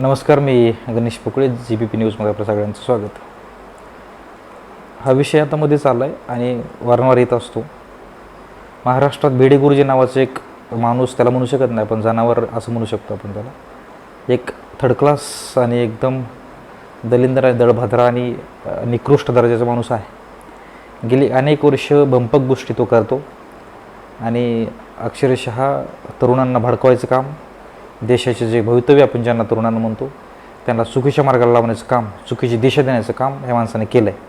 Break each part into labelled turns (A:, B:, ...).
A: नमस्कार मी Ganesh Pokale G B P न्यूजमध्ये आपलं सगळ्यांचं स्वागत. हा विषय आता मध्ये चालला आहे आणि वारंवार येत असतो. महाराष्ट्रात बेडे गुरुजी नावाचं एक माणूस त्याला म्हणू शकत नाही पण जनावर असं म्हणू शकतो आपण त्याला. एक थर्ड क्लास आणि एकदम दलिंदर आणि दळभद्रा आणि निकृष्ट दर्जाचा माणूस आहे. गेली अनेक वर्ष बंपक गोष्टी तो करतो आणि अक्षरशः तरुणांना भडकवायचं काम देशाचे जे भवितव्य आपण ज्यांना तरुणांना म्हणतो त्यांना चुकीच्या मार्गाला लावण्याचं काम चुकीची दिशा देण्याचं काम ह्या माणसाने केलं आहे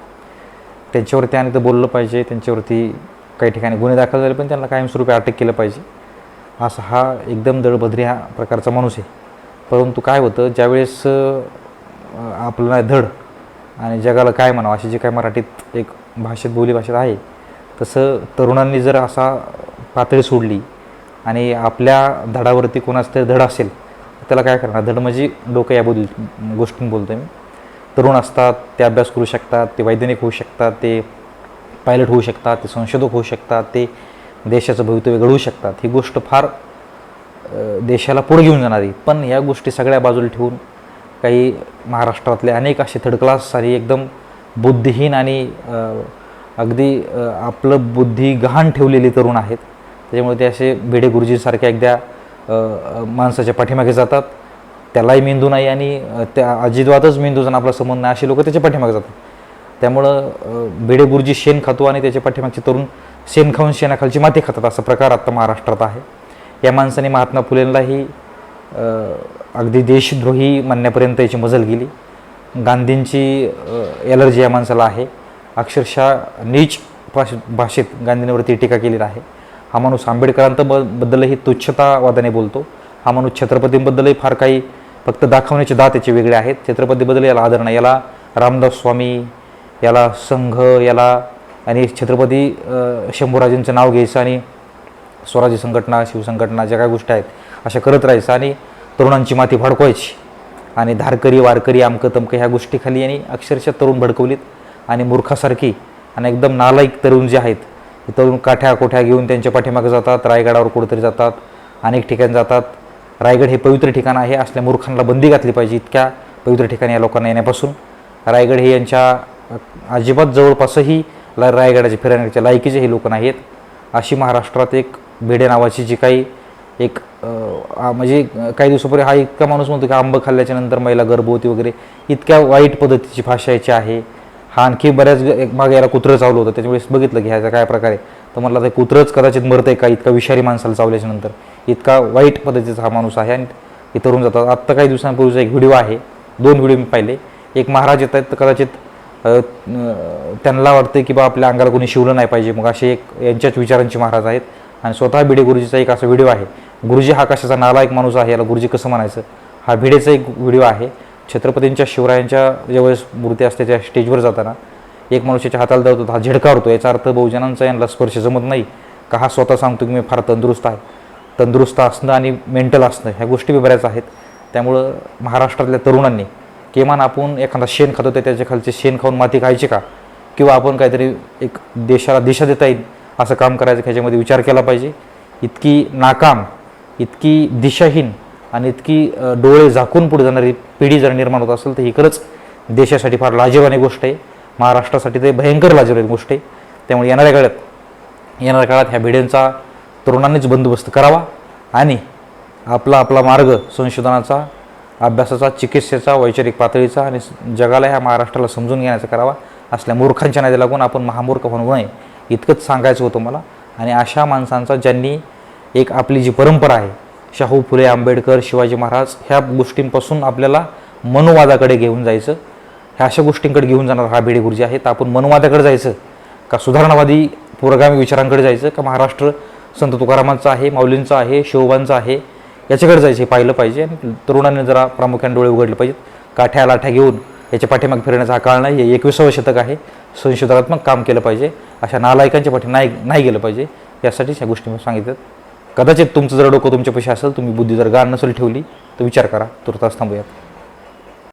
A: त्यांच्यावरती आणि तर बोललं पाहिजे त्यांच्यावरती काही ठिकाणी गुन्हे दाखल झाले पण त्यांना कायमस्वरूपी अटक केलं पाहिजे. असा हा एकदम दळभद्री हा प्रकारचा माणूस आहे. परंतु काय होतं ज्यावेळेस आपलं धड आणि जगाला काय म्हणावं अशी जी काय मराठीत एक भाषेत बोली भाषेत आहे तसं तरुणांनी जर असा पातळी सोडली आणि आपल्या धडावरती कोणाचं तरी धड असेल त्याला काय करणार? धड म्हणजे डोकं याबद्दल गोष्टीं बोलतो मी. तरुण असतात ते अभ्यास करू शकतात ते वैज्ञानिक होऊ शकतात ते पायलट होऊ शकतात ते संशोधक होऊ शकतात ते देशाचं भवितव्य घडवू शकतात. ही गोष्ट फार देशाला पुढे घेऊन जाणारी. पण या गोष्टी सगळ्या बाजूला ठेवून काही महाराष्ट्रातले अनेक असे थर्ड क्लास आणि एकदम बुद्धिहीन आणि अगदी आपलं बुद्धी गहाण ठेवलेले तरुण आहेत. त्याच्यामुळे ते असे भिडे गुरुजींसारख्या एकद्या माणसाच्या पाठीमागे जातात. त्यालाही मेंदू नाही आणि त्या त्या मेंदू मेंदूचा आपला संबंध नाही असे लोक त्याच्या पाठीमागे जातात. त्यामुळं भिडे गुरुजी शेण खातो आणि त्याच्या पाठीमागचे तरुण शेण खाऊन शेणाखालची माती खातात. असा प्रकार आत्ता महाराष्ट्रात आहे. या माणसाने महात्मा फुलेंलाही अगदी देशद्रोही म्हणण्यापर्यंत याची मजल गेली. गांधींची एलर्जी या माणसाला आहे. अक्षरशः नीच भाष भाषेत गांधींवरती टीका केलेली आहे. हा माणूस आंबेडकरांत ब बद्दलही तुच्छतावादाने बोलतो. हा माणूस छत्रपतींबद्दलही फार काही फक्त दाखवण्याचे दात याचे वेगळे आहेत. छत्रपतीबद्दल याला आदर नाही. याला रामदास स्वामी याला संघ याला आणि छत्रपती शंभूराजेंचं नाव घ्यायचं आणि स्वराज्य संघटना शिवसंघटना ज्या काय गोष्टी आहेत अशा करत राहायचं आणि तरुणांची माती भडकवायची. आणि धारकरी वारकरी अमकं तमकं ह्या गोष्टीखाली आणि अक्षरशः तरुण भडकवलीत आणि मूर्खासारखी आणि एकदम नालायक तरुण जे आहेत इथून तरुण काठ्या कोठ्या घेऊन त्यांच्या पाठीमागे जातात रायगडावर कुठेतरी जातात अनेक ठिकाणी जातात. रायगड हे पवित्र ठिकाण आहे असल्या मूर्खांना बंदी घातली पाहिजे इतक्या पवित्र ठिकाणी या लोकांना येण्यापासून. रायगड हे यांच्या अजिबात जवळपासही ला रायगडाचे फिरण्याच्या लायकीचे हे लोक नाहीत अशी महाराष्ट्रात एक भिडे नावाची जी काही एक म्हणजे काही दिवसापूर्वी हा इतका माणूस म्हणतो की आंब खाल्ल्याच्या नंतर महिला गर्भवती वगैरे इतक्या वाईट पद्धतीची भाषा याची आहे. हा आणखी बऱ्याच एक मागे याला कुत्रं चावलं होतं त्याच्यावेळेस बघितलं की ह्याचा काय प्रकार आहे. तर म्हटलं ते कुत्रंच कदाचित मरतंय का? इतका विषारी माणसाला चावल्याच्या नंतर. इतका वाईट पद्धतीचा हा माणूस आहे आणि हे तरुण जातात. आत्ता काही दिवसांपूर्वीचा एक व्हिडिओ आहे. दोन व्हिडिओ मी पाहिले. एक महाराज येत आहेत तर कदाचित त्यांना वाटतं की बा आपल्या अंगाला कोणी शिवलं नाही पाहिजे. मग असे एक यांच्याच विचारांचे महाराज आहेत. आणि स्वतः भिडे गुरुजीचा एक असा व्हिडिओ आहे. गुरुजी हा कशाचा नाला एक माणूस आहे याला गुरुजी कसं म्हणायचं? हा भिडेचा एक व्हिडिओ आहे. छत्रपतींच्या शिवरायांच्या ज्यावेळेस मूर्ती असते त्या स्टेजवर जाताना एक मनुष्याच्या हाताला धरतो हा झिडकावतो याचा अर्थ बहुजनांचा यांना स्पर्श जमत नाही. का हा स्वतः सांगतो की मी फार तंदुरुस्त आहे. तंदुरुस्त असणं आणि मेंटल असणं ह्या गोष्टी बी बऱ्याच आहेत. त्यामुळं महाराष्ट्रातल्या तरुणांनी किमान आपण एखादा शेण खातो तर त्याच्या खालचे शेण खाऊन माती खायची का? किंवा आपण काहीतरी एक देशाला दिशा देता येईल असं काम करायचं ह्याच्यामध्ये विचार केला पाहिजे. इतकी नाकाम इतकी दिशाहीन आणि इतकी डोळे झाकून पुढे जाणारी पिढी जर निर्माण होत असेल तर ही खरंच देशासाठी फार लाजीवानी गोष्ट आहे. महाराष्ट्रासाठी ते भयंकर लाजीवानी गोष्ट आहे. त्यामुळे येणाऱ्या काळात येणाऱ्या काळात ह्या भिड्यांचा तरुणांनीच बंदोबस्त करावा आणि आपला आपला मार्ग संशोधनाचा अभ्यासाचा चिकित्सेचा वैचारिक पातळीचा आणि जगाला ह्या महाराष्ट्राला समजून घेण्याचा करावा असल्या मूर्खांच्या नादी लागून आपण महामूर्ख होऊ नये. इतकंच सांगायचं होतं मला. आणि अशा माणसांचा ज्यांनी एक आपली जी परंपरा आहे शाहू फुले आंबेडकर शिवाजी महाराज ह्या गोष्टींपासून आपल्याला मनोवादाकडे घेऊन जायचं. ह्या अशा गोष्टींकडे घेऊन जाणार हा भिडे गुरुजी आहे तर आपण मनोवादाकडे जायचं का सुधारणावादी पुरोगामी विचारांकडे जायचं का महाराष्ट्र संत तुकारामांचं आहे माऊलींचं आहे शिवबांचं आहे याच्याकडे जायचं हे पाहिलं पाहिजे. आणि तरुणांनी जरा प्रामुख्याने डोळे उघडले पाहिजेत. काठ्या लाठ्या घेऊन याच्या पाठीमाग फिरण्याचा हा काळ नाही आहे. एकविसावं शतक आहे. संशोधनात्मक काम केलं पाहिजे. अशा नालायकांच्या पाठी नाही नाही गेलं पाहिजे. यासाठीच ह्या गोष्टी मी सांगितल्यात. कदाचित तुमचं जर डोकं तुमच्या पैसे असेल तुम्ही बुद्धी जर गाण नसेल ठेवली तर विचार करा. तुर्तास थांबूयात.